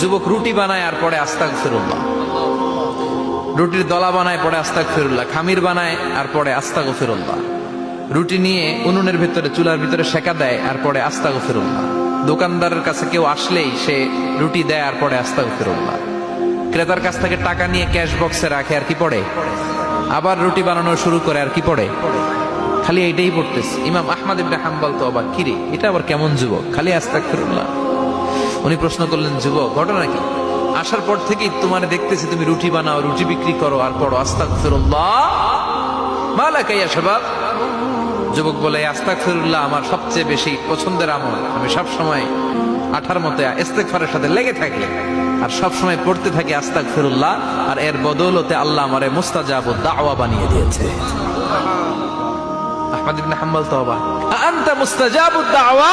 যুবক রুটি বানায় আর পরে আস্তাক ফিরুল্লাহ রুটির দলা বানায় পরে আস্তাক ফিরুল্লাহ খামির বানায় আর পরে আস্তাক ফিরুল্লাহ রুটি নিয়ে উনুনের ভিতরে, চুলার ভিতরে সেকা দেয় আর পরে আস্তাক ফিরুল্লাহ দোকানদারের কাছে কেউ আসলেই সে রুটি দেয় আর পরে আস্তাক ফিরুল্লাহ ক্রেতার কাছ থেকে টাকা নিয়ে ক্যাশ বক্সে রাখে আর কি পড়ে? আবার রুটি বানানো শুরু করে আর কি পড়ে? খালি এইটাই পড়তেছে। ইমাম আহমদ ইবনে হাম্বল তো অবাক। কিরে, এটা আবার কেমন যুবক? খালি আস্তাক ফিরুল্লাহ উনি প্রশ্ন করলেন, যুবক, ঘটনা কি? আসার পর থেকেই তোমার দেখতেছি, তুমি রুটি বানাও, রুটি বিক্রি করো আর পড়ো আস্তাক ফিরুল্লাহ যুবক বলে আস্তাক ফিরুল্লাহ আমার সবচেয়ে বেশি পছন্দের আমল। আমি সব সময় আঠার মতো ইস্তেগফারের সাথে লেগে থাকি আর সব সময় পড়তে থাকি আস্তাক ফিরুল্লাহ আর এর বদৌলতে আল্লাহ আমারে মুস্তাজাব দাওয়া বানিয়ে দিয়েছে। আহমদ ইবনে হাম্বল তো অবাক আনতা দাওয়া?